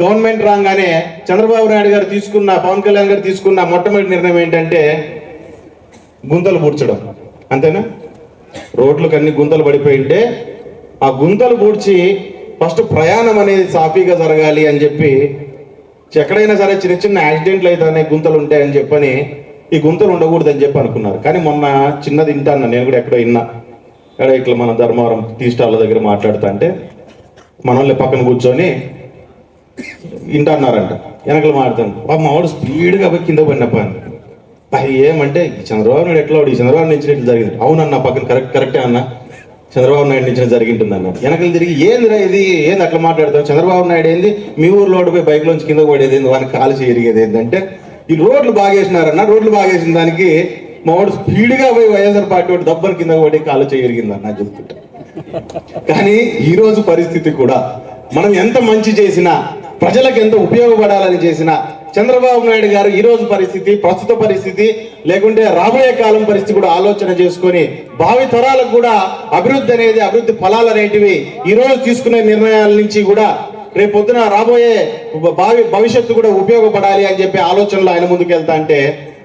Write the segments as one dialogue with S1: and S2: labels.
S1: Government రాగానే చంద్రబాబు నాయుడు గారు తీసుకున్న పవన్ కళ్యాణ్ గారు తీసుకున్న మొట్టమొదటి నిర్ణయం ఏంటంటే గుంతలు పూడ్చడం. అంతేనా? రోడ్లకు అన్ని గుంతలు పడిపోయి ఉంటే ఆ గుంతలు పూడ్చి ఫస్ట్ ప్రయాణం అనేది సాఫీగా జరగాలి అని చెప్పి ఎక్కడైనా సరే చిన్న చిన్న యాక్సిడెంట్లు అయితేనే గుంతలు ఉంటాయని చెప్పని ఈ గుంతలు ఉండకూడదని చెప్పి అనుకున్నారు. కానీ మొన్న చిన్నది వింటాను నేను కూడా ఎక్కడో విన్నా. ఎక్కడ ఇట్లా మన ధర్మవరం టీ స్టాల్ల దగ్గర మాట్లాడుతా అంటే మనల్ని పక్కన కూర్చొని వింటన్నారంట వెనకలు మాడతాను పాప మావాడు స్పీడ్గా పోయి కింద పడినప్ప అని ఏమంటే చంద్రబాబు నాయుడు ఎట్లా వాడు? ఈ చంద్రబాబు నుంచి ఇట్లా జరిగింది. అవునన్న పక్కన కరెక్ట్ కరెక్టే అన్న. చంద్రబాబు నాయుడు నుంచి జరిగింటుంది అన్న వెనకలు తిరిగి ఏందిరా ఇది? ఏంది అట్లా మాట్లాడతాం చంద్రబాబు నాయుడు ఏంది? మీ ఊర్లో పోయి బైక్ లోంచి కింద పడేది ఏంది? వానికి కాలు ఎరిగేది ఏంటంటే ఈ రోడ్లు బాగేసినారన్న రోడ్లు బాగేసిన దానికి మా వాడు స్పీడ్గా పోయి వైఎస్ఆర్ పార్టీ వాడు దబ్బని కింద పడి కాలు చేయరిగింది అన్న చెప్తుంటా కానీ ఈ రోజు పరిస్థితి కూడా మనం ఎంత మంచి చేసినా ప్రజలకు ఎంత ఉపయోగపడాలని చేసిన చంద్రబాబు నాయుడు గారు ఈ రోజు పరిస్థితి ప్రస్తుత పరిస్థితి లేకుంటే రాబోయే కాలం పరిస్థితి కూడా ఆలోచన చేసుకొని భావి తరాలకు కూడా అభివృద్ధి అనేది అభివృద్ధి ఫలాలు అనేటివి ఈ రోజు తీసుకునే నిర్ణయాల నుంచి కూడా రేపు పొద్దున రాబోయే భావి భవిష్యత్తు కూడా ఉపయోగపడాలి అని చెప్పి ఆలోచనలో ఆయన ముందుకు వెళ్తా అంటే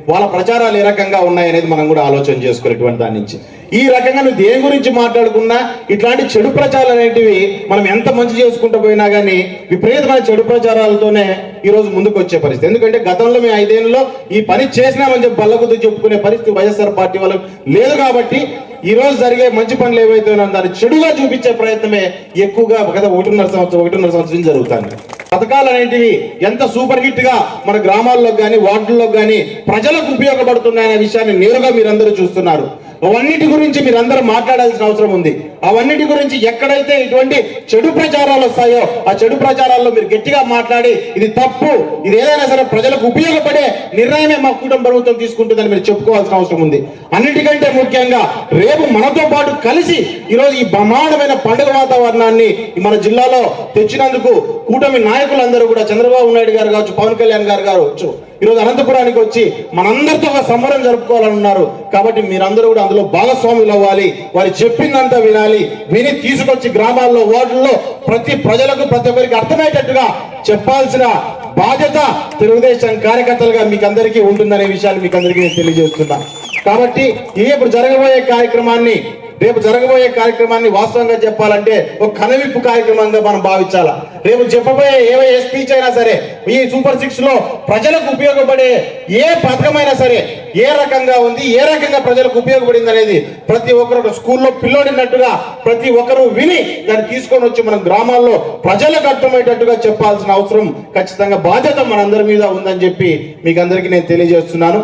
S1: వాళ్ళ ప్రచారాలు ఏ రకంగా ఉన్నాయనేది మనం కూడా ఆలోచన చేసుకునేటువంటి దాని నుంచి. ఈ రకంగా నువ్వు దేని గురించి మాట్లాడుకున్నా ఇట్లాంటి చెడు ప్రచారాలు అనేటివి మనం ఎంత మంచి చేసుకుంటూ పోయినా కానీ విపరీతమైన చెడు ప్రచారాలతోనే ఈ రోజు ముందుకు వచ్చే పరిస్థితి. ఎందుకంటే గతంలో మేము ఐదేళ్ళలో ఈ పని చేసినామని చెప్పి బల్లగుద్దు చెప్పుకునే పరిస్థితి వైఎస్ఆర్ పార్టీ వాళ్ళకి లేదు కాబట్టి ఈ రోజు జరిగే మంచి పనులు ఏవైతే ఉన్నాయో దాన్ని చెడుగా చూపించే ప్రయత్నమే ఎక్కువగా గత ఒకటిన్నర సంవత్సరం ఒకటిన్నర సంవత్సరం జరుగుతుంది. పథకాలు అనేటివి ఎంత సూపర్ హిట్గా మన గ్రామాల్లో కానీ వార్డుల్లో కానీ ప్రజలకు ఉపయోగపడుతున్నాయనే విషయాన్ని నేరుగా మీరందరూ చూస్తున్నారు. అవన్నిటి గురించి మీరందరూ మాట్లాడాల్సిన అవసరం ఉంది. అవన్నిటి గురించి ఎక్కడైతే ఇటువంటి చెడు ప్రచారాలు వస్తాయో ఆ చెడు ప్రచారాల్లో మీరు గట్టిగా మాట్లాడి ఇది తప్పు ఇది ఏదైనా సరే ప్రజలకు ఉపయోగపడే నిర్ణయమే మా కుటుంబ ప్రభుత్వం తీసుకుంటుందని మీరు చెప్పుకోవాల్సిన అవసరం ఉంది. అన్నిటికంటే ముఖ్యంగా రేపు మనతో పాటు కలిసి ఈరోజు ఈ బ్రహ్మాండమైన పండుగ వాతావరణాన్ని మన జిల్లాలో తెచ్చినందుకు కూటమి నాయకులందరూ కూడా చంద్రబాబు నాయుడు గారు కావచ్చు పవన్ కళ్యాణ్ గారు కావచ్చు ఈరోజు అనంతపురానికి వచ్చి మనందరితో ఒక సంబరం జరుపుకోవాలని ఉన్నారు. కాబట్టి మీరందరూ కూడా అందులో భాగస్వాములు అవ్వాలి. వారు చెప్పిందంతా వినాలి. విని తీసుకొచ్చి గ్రామాల్లో వార్డుల్లో ప్రతి ప్రజలకు ప్రతి ఒక్కరికి అర్థమయ్యేటట్టుగా చెప్పాల్సిన బాధ్యత తెలుగుదేశం కార్యకర్తలుగా మీకు అందరికీ ఉంటుందనే విషయాన్ని మీకు అందరికీ నేను తెలియజేస్తున్నా. కాబట్టి ఇది ఇప్పుడు జరగబోయే కార్యక్రమాన్ని రేపు జరగబోయే కార్యక్రమాన్ని వాస్తవంగా చెప్పాలంటే ఒక కనవిప్పు కార్యక్రమంగా మనం భావించాలా? రేపు చెప్పబోయే ఏవై ఏ స్పీచ్ అయినా సరే ఈ సూపర్ సిక్స్లో ప్రజలకు ఉపయోగపడే ఏ పథకమైనా సరే ఏ రకంగా ఉంది ఏ రకంగా ప్రజలకు ఉపయోగపడింది అనేది ప్రతి ఒక్కరు స్కూల్లో పిల్లోడినట్టుగా ప్రతి ఒక్కరూ విని దాన్ని తీసుకొని వచ్చి మనం గ్రామాల్లో ప్రజలకు అర్థమయ్యేటట్టుగా చెప్పాల్సిన అవసరం ఖచ్చితంగా బాధ్యత మనందరి మీద ఉందని చెప్పి మీకు అందరికీ నేను తెలియజేస్తున్నాను.